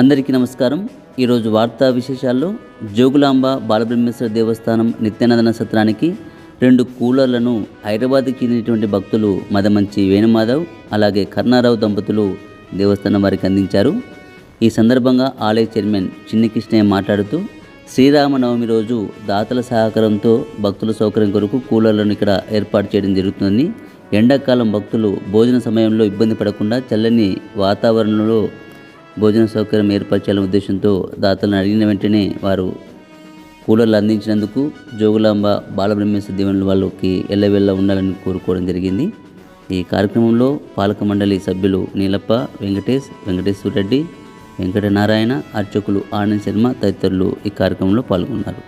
అందరికీ నమస్కారం. ఈరోజు వార్తా విశేషాల్లో జోగులాంబ బాలబ్రహ్మేశ్వర దేవస్థానం నిత్యానందన సత్రానికి రెండు కూలర్లను హైదరాబాద్కి చెందినటువంటి భక్తులు మదమంచి వేణుమాధవ్ అలాగే కర్ణారావు దంపతులు దేవస్థానం వారికి అందించారు. ఈ సందర్భంగా ఆలయ చైర్మన్ చిన్నికృష్ణయ్య మాట్లాడుతూ శ్రీరామనవమి రోజు దాతల సహకారంతో భక్తుల సౌకర్యం కొరకు కూలర్లను ఇక్కడ ఏర్పాటు చేయడం జరుగుతుంది ఎండాకాలం భక్తులు భోజన సమయంలో ఇబ్బంది పడకుండా చల్లని వాతావరణంలో భోజన సౌకర్యం ఏర్పరచాలనే ఉద్దేశంతో దాతలను అడిగిన వెంటనే వారు కూలర్లు అందించినందుకు జోగులాంబ బాలబ్రహ్మేశ్వర దేవుని వాళ్ళకి ఎల్లవెల్ల ఉండాలని కోరుకోవడం జరిగింది. ఈ కార్యక్రమంలో పాలక మండలి సభ్యులు నీలప్ప వెంకటేష్ వెంకటేశ్వర రెడ్డి వెంకటనారాయణ అర్చకులు ఆనంద్ శర్మ తదితరులు ఈ కార్యక్రమంలో పాల్గొన్నారు.